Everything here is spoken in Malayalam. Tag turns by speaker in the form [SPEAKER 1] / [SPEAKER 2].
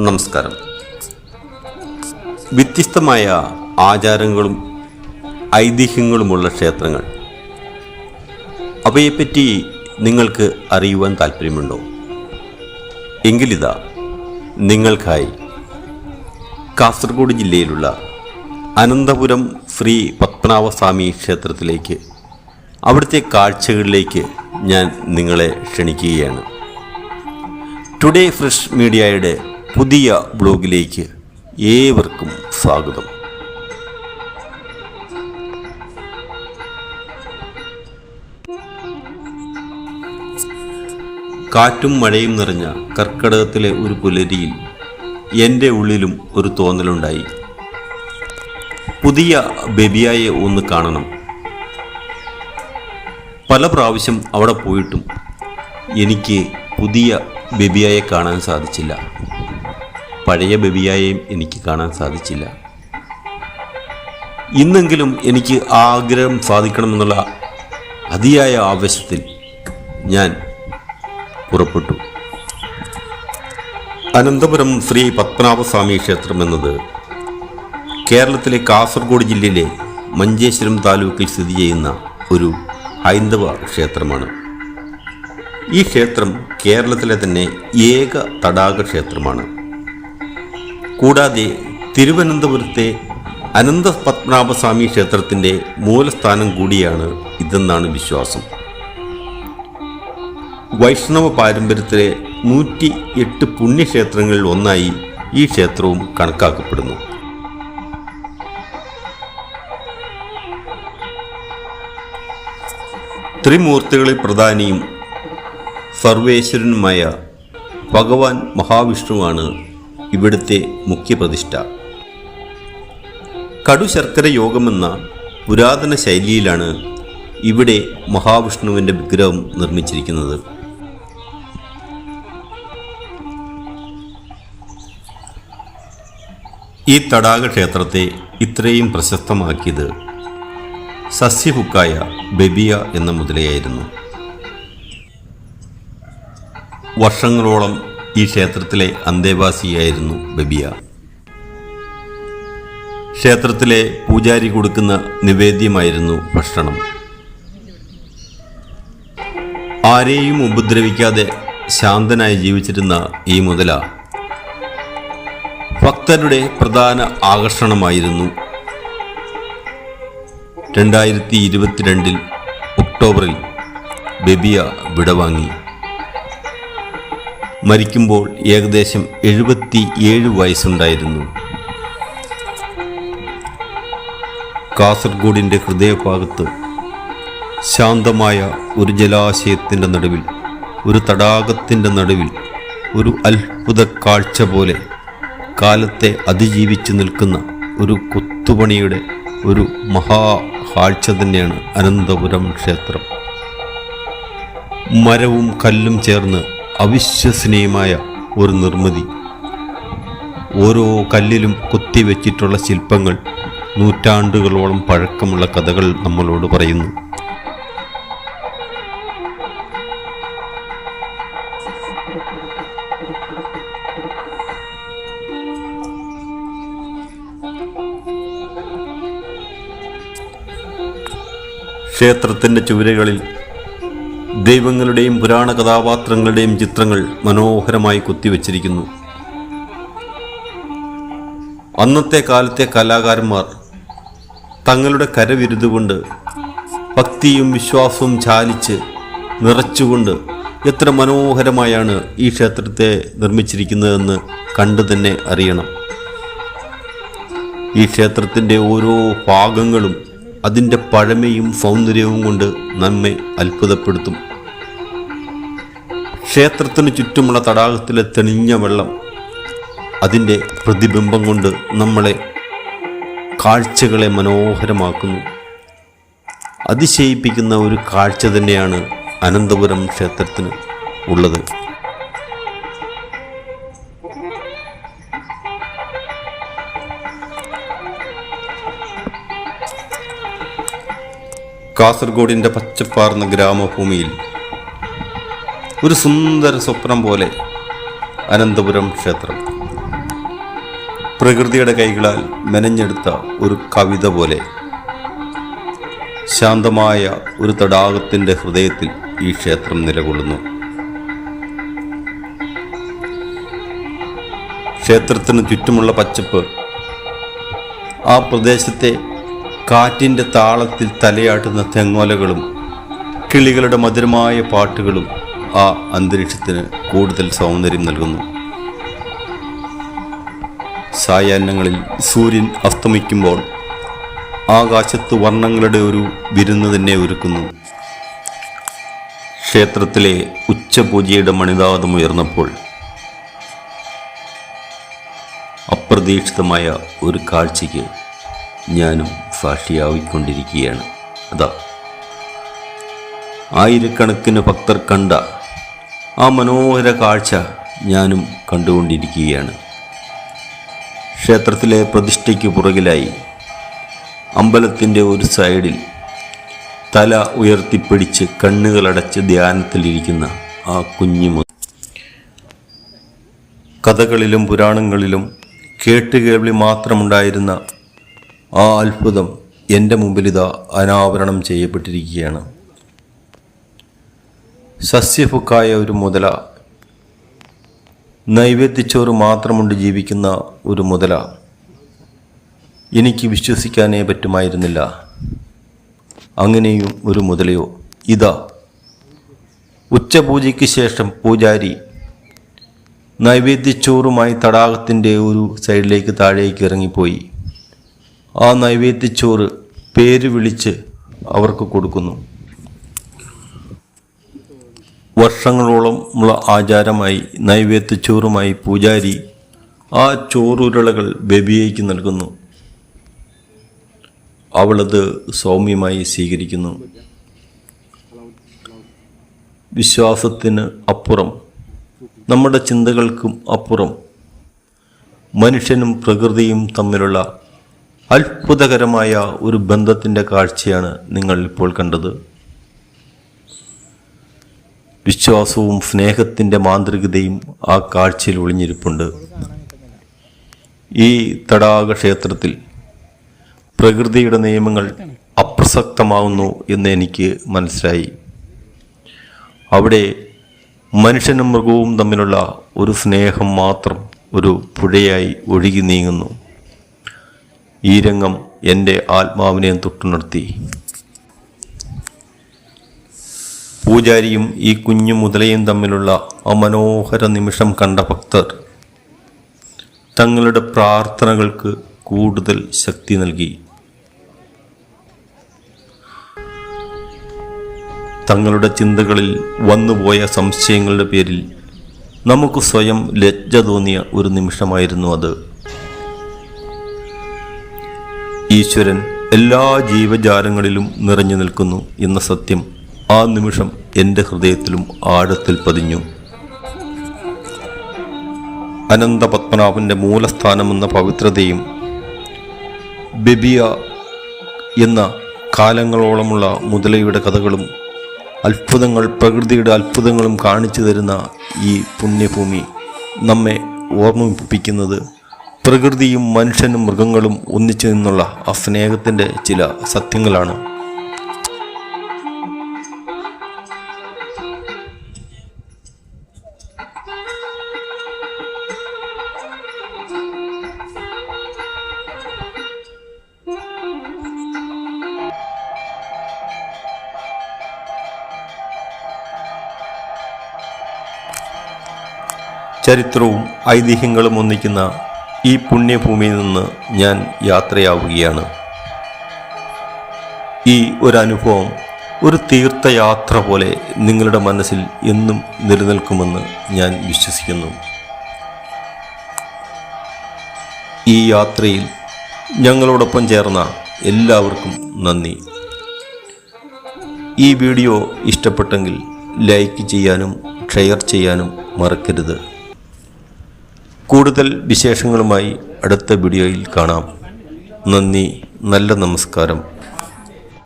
[SPEAKER 1] നമസ്കാരം. വ്യത്യസ്തമായ ആചാരങ്ങളും ഐതിഹ്യങ്ങളുമുള്ള ക്ഷേത്രങ്ങൾ. അവയെപ്പറ്റി നിങ്ങൾക്ക് അറിയുവാൻ താല്പര്യമുണ്ടോ എങ്കിലിതാ നിങ്ങൾക്കായി കാസർഗോഡ് ജില്ലയിലുള്ള അനന്തപുരം ശ്രീ പത്മനാഭസ്വാമി ക്ഷേത്രത്തിലേക്ക് അവിടുത്തെ കാഴ്ചകളിലേക്ക് ഞാൻ നിങ്ങളെ ക്ഷണിക്കുകയാണ്. ടുഡേ ഫ്രഷ് മീഡിയയുടെ പുതിയ ബ്ലോഗിലേക്ക് ഏവർക്കും സ്വാഗതം. കാറ്റും മഴയും നിറഞ്ഞ കർക്കിടകത്തിലെ ഒരു പുലരിയിൽ എന്റെ ഉള്ളിലും ഒരു തോന്നലുണ്ടായി. പുതിയ ബെബിയായെ ഒന്ന് കാണണം. പല പ്രാവശ്യം അവിടെ പോയിട്ടും എനിക്ക് പുതിയ ബെബിയായെ കാണാൻ സാധിച്ചില്ല. പഴയ ബെബിയായെയും എനിക്ക് കാണാൻ സാധിച്ചില്ല. ഇന്നെങ്കിലും എനിക്ക് ആ ആഗ്രഹം സാധിക്കണമെന്നുള്ള അതിയായ ആവേശത്തിൽ ഞാൻ പുറപ്പെട്ടു. അനന്തപുരം ശ്രീ പത്മനാഭസ്വാമി ക്ഷേത്രം എന്നത് കേരളത്തിലെ കാസർഗോഡ് ജില്ലയിലെ മഞ്ചേശ്വരം താലൂക്കിൽ സ്ഥിതി ചെയ്യുന്ന ഒരു ഹൈന്ദവ ക്ഷേത്രമാണ്. ഈ ക്ഷേത്രം കേരളത്തിലെ തന്നെ ഏക തടാക ക്ഷേത്രമാണ്. കൂടാതെ തിരുവനന്തപുരത്തെ അനന്ത പത്മനാഭസ്വാമി ക്ഷേത്രത്തിന്റെ മൂലസ്ഥാനം കൂടിയാണ് ഇതെന്നാണ് വിശ്വാസം. വൈഷ്ണവ പാരമ്പര്യത്തിലെ നൂറ്റി എട്ട് പുണ്യക്ഷേത്രങ്ങളിൽ ഒന്നായി ഈ ക്ഷേത്രവും കണക്കാക്കപ്പെടുന്നു. ത്രിമൂർത്തികളിൽ പ്രധാനിയും സർവേശ്വരനുമായ ഭഗവാൻ മഹാവിഷ്ണുവാണ് ഇവിടുത്തെ മുഖ്യപ്രതിഷ്ഠ. കടു ശർക്കര യോഗമെന്ന പുരാതന ശൈലിയിലാണ് ഇവിടെ മഹാവിഷ്ണുവിന്റെ വിഗ്രഹം നിർമ്മിച്ചിരിക്കുന്നത്. ഈ തടാക ക്ഷേത്രത്തെ ഇത്രയും പ്രശസ്തമാക്കിയത് സസ്യഹുക്കായ ബെബിയ എന്ന മുതലയായിരുന്നു. വർഷങ്ങളോളം ഈ ക്ഷേത്രത്തിലെ അന്തേവാസിയായിരുന്നു ബബിയ. ക്ഷേത്രത്തിലെ പൂജാരി കൊടുക്കുന്ന നിവേദ്യമായിരുന്നു ഭക്ഷണം. ആരെയും ഉപദ്രവിക്കാതെ ശാന്തനായി ജീവിച്ചിരുന്ന ഈ മുതല ഭക്തരുടെ പ്രധാന ആകർഷണമായിരുന്നു. രണ്ടായിരത്തി ഇരുപത്തിരണ്ടിൽ ഒക്ടോബറിൽ ബെബിയ വിടവാങ്ങി. മരിക്കുമ്പോൾ ഏകദേശം എഴുപത്തി ഏഴ് വയസ്സുണ്ടായിരുന്നു. കാസർഗോഡിന്റെ ഹൃദയഭാഗത്ത് ശാന്തമായ ഒരു ജലാശയത്തിന്റെ നടുവിൽ ഒരു തടാകത്തിന്റെ നടുവിൽ ഒരു അത്ഭുത കാഴ്ച പോലെ കാലത്തെ അതിജീവിച്ച് നിൽക്കുന്ന ഒരു കൊത്തുപണിയുടെ ഒരു മഹാ കാഴ്ച തന്നെയാണ് അനന്തപുരം ക്ഷേത്രം. മരവും കല്ലും ചേർന്ന് അവിശ്വസനീയമായ ഒരു നിർമ്മിതി. ഓരോ കല്ലിലും കൊത്തിവെച്ചിട്ടുള്ള ശില്പങ്ങൾ നൂറ്റാണ്ടുകളോളം പഴക്കമുള്ള കഥകൾ നമ്മളോട് പറയുന്നു. ക്ഷേത്രത്തിന്റെ ചുവരുകളിൽ ദൈവങ്ങളുടെയും പുരാണ കഥാപാത്രങ്ങളുടെയും ചിത്രങ്ങൾ മനോഹരമായി കൊത്തിവെച്ചിരിക്കുന്നു. അന്നത്തെ കാലത്തെ കലാകാരന്മാർ തങ്ങളുടെ കരവിരുതുകൊണ്ട് ഭക്തിയും വിശ്വാസവും ചാലിച്ച് നിറച്ചുകൊണ്ട് എത്ര മനോഹരമായാണ് ഈ ക്ഷേത്രത്തെ നിർമ്മിച്ചിരിക്കുന്നതെന്ന് കണ്ടു തന്നെ അറിയണം. ഈ ക്ഷേത്രത്തിന്റെ ഓരോ ഭാഗങ്ങളും അതിന്റെ പഴമയും സൗന്ദര്യവും കൊണ്ട് നമ്മെ അത്ഭുതപ്പെടുത്തും. ക്ഷേത്രത്തിന് ചുറ്റുമുള്ള തടാകത്തിലെ തെളിഞ്ഞ വെള്ളം അതിന്റെ പ്രതിബിംബം കൊണ്ട് നമ്മളെ കാഴ്ചകളെ മനോഹരമാക്കുന്നു. അതിശയിപ്പിക്കുന്ന ഒരു കാഴ്ച തന്നെയാണ് അനന്തപുരം ക്ഷേത്രത്തിന് ഉള്ളത്. കാസർഗോഡിന്റെ പച്ചപ്പാർന്ന ഗ്രാമഭൂമിയിൽ ഒരു സുന്ദര സ്വപ്നം പോലെ അനന്തപുരം ക്ഷേത്രം.
[SPEAKER 2] പ്രകൃതിയുടെ കൈകളാൽ മെനഞ്ഞെടുത്ത ഒരു കവിത പോലെ ശാന്തമായ ഒരു തടാകത്തിന്റെ ഹൃദയത്തിൽ ഈ ക്ഷേത്രം നിലകൊള്ളുന്നു. ക്ഷേത്രത്തിന് ചുറ്റുമുള്ള പച്ചപ്പ് ആ പ്രദേശത്തെ കാറ്റിന്റെ താളത്തിൽ തലയാട്ടുന്ന തെങ്ങോലകളും കിളികളുടെ മധുരമായ പാട്ടുകളും ആ അന്തരീക്ഷത്തിന് കൂടുതൽ സൗന്ദര്യം നൽകുന്നു. സായാഹ്നങ്ങളിൽ സൂര്യൻ അസ്തമിക്കുമ്പോൾ ആകാശത്ത് വർണങ്ങളുടെ ഒരു വിരുന്ന് തന്നെ ഒരുക്കുന്നു. ക്ഷേത്രത്തിലെ ഉച്ചപൂജയുടെ മണിതാവതം ഉയർന്നപ്പോൾ അപ്രതീക്ഷിതമായ ഒരു കാഴ്ചയ്ക്ക് ഞാനും സാക്ഷിയാവിക്കൊണ്ടിരിക്കുകയാണ് അതാ. ആയിരക്കണക്കിന് ഭക്തർ കണ്ട ആ മനോഹര കാഴ്ച ഞാനും കണ്ടുകൊണ്ടിരിക്കുകയാണ്. ക്ഷേത്രത്തിലെ പ്രതിഷ്ഠയ്ക്ക് പുറകിലായി അമ്പലത്തിന്റെ ഒരു സൈഡിൽ തല ഉയർത്തിപ്പിടിച്ച് കണ്ണുകളടച്ച് ധ്യാനത്തിലിരിക്കുന്ന ആ കുഞ്ഞു കഥകളിലും പുരാണങ്ങളിലും കേട്ടുകേൾവി മാത്രമുണ്ടായിരുന്ന ആ അത്ഭുതം എന്റെ മുമ്പിലിതാ അനാവരണം ചെയ്യപ്പെട്ടിരിക്കുകയാണ്. സസ്യഭുക്കായ ഒരു മുതല. നൈവേദ്യച്ചോറ് മാത്രമുണ്ട് ജീവിക്കുന്ന ഒരു മുതല. എനിക്ക് വിശ്വസിക്കാനേ പറ്റുമായിരുന്നില്ല. അങ്ങനെയും ഒരു മുതലയോ. ഇതാ. ഉച്ചപൂജയ്ക്ക് ശേഷം പൂജാരി നൈവേദ്യച്ചോറുമായി തടാകത്തിന്റെ ഒരു സൈഡിലേക്ക് താഴേക്ക് ഇറങ്ങിപ്പോയി. ആ നൈവേദ്യച്ചോറ് പേര് വിളിച്ച് അവർക്ക് കൊടുക്കുന്നു. വർഷങ്ങളോളം ഉള്ള ആചാരമായി നൈവേദ്യച്ചോറുമായി പൂജാരി ആ ചോറുരുളകൾ ബബിയയ്ക്ക് നൽകുന്നു. അവളത് സൗമ്യമായി സ്വീകരിക്കുന്നു. വിശ്വാസത്തിന് അപ്പുറം നമ്മുടെ ചിന്തകൾക്കും അപ്പുറം മനുഷ്യനും പ്രകൃതിയും തമ്മിലുള്ള അത്ഭുതകരമായ ഒരു ബന്ധത്തിന്റെ കാഴ്ചയാണ് നിങ്ങൾ ഇപ്പോൾ കണ്ടത്. വിശ്വാസവും സ്നേഹത്തിന്റെ മാന്ത്രികതയും ആ കാഴ്ചയിൽ ഒളിഞ്ഞിരിപ്പുണ്ട്. ഈ തടാക ക്ഷേത്രത്തിൽ പ്രകൃതിയുടെ നിയമങ്ങൾ അപ്രസക്തമാവുന്നു എന്ന് എനിക്ക് മനസ്സിലായി. അവിടെ മനുഷ്യനും മൃഗവും തമ്മിലുള്ള ഒരു സ്നേഹം മാത്രം ഒരു പുഴയായി ഒഴുകി നീങ്ങുന്നു. ഈ രംഗം എന്റെ ആത്മാവിനെ തൊട്ടുണർത്തി. പൂജാരിയും ഈ കുഞ്ഞു മുതലയും തമ്മിലുള്ള അമനോഹര നിമിഷം കണ്ട ഭക്തർ തങ്ങളുടെ പ്രാർത്ഥനകൾക്ക് കൂടുതൽ ശക്തി നൽകി. തങ്ങളുടെ ചിന്തകളിൽ വന്നുപോയ സംശയങ്ങളുടെ പേരിൽ നമുക്ക് സ്വയം ലജ്ജ തോന്നിയ ഒരു നിമിഷമായിരുന്നു അത്. ഈശ്വരൻ എല്ലാ ജീവജാലങ്ങളിലും നിറഞ്ഞു നിൽക്കുന്നു എന്ന സത്യം ആ നിമിഷം എന്റെ ഹൃദയത്തിലും ആഴത്തിൽ പതിഞ്ഞു. അനന്തപത്മനാഭന്റെ മൂലസ്ഥാനമെന്ന പവിത്രതയും ബിബിയ എന്ന കാലങ്ങളോളമുള്ള മുതലയുടെ കഥകളും അത്ഭുതങ്ങൾ പ്രകൃതിയുടെ അത്ഭുതങ്ങളും കാണിച്ചു തരുന്ന ഈ പുണ്യഭൂമി നമ്മെ ഓർമ്മിപ്പിക്കുന്നത് പ്രകൃതിയും മനുഷ്യനും മൃഗങ്ങളും ഒന്നിച്ചു നിന്നുള്ള ആ സ്നേഹത്തിന്റെ ചില സത്യങ്ങളാണ്. ചരിത്രവും ഐതിഹ്യങ്ങളും ഒന്നിക്കുന്ന ഈ പുണ്യഭൂമിയിൽ നിന്ന് ഞാൻ യാത്രയാവുകയാണ്. ഈ ഒരു അനുഭവം ഒരു തീർത്ഥയാത്ര പോലെ നിങ്ങളുടെ മനസ്സിൽ എന്നും നിലനിൽക്കുമെന്ന് ഞാൻ വിശ്വസിക്കുന്നു. ഈ യാത്രയിൽ ഞങ്ങളോടൊപ്പം ചേർന്ന എല്ലാവർക്കും നന്ദി. ഈ വീഡിയോ ഇഷ്ടപ്പെട്ടെങ്കിൽ ലൈക്ക് ചെയ്യാനും ഷെയർ ചെയ്യാനും മറക്കരുത്. കൂടുതൽ വിശേഷങ്ങളുമായി അടുത്ത വീഡിയോയിൽ കാണാം. നന്ദി നല്ല നമസ്കാരം.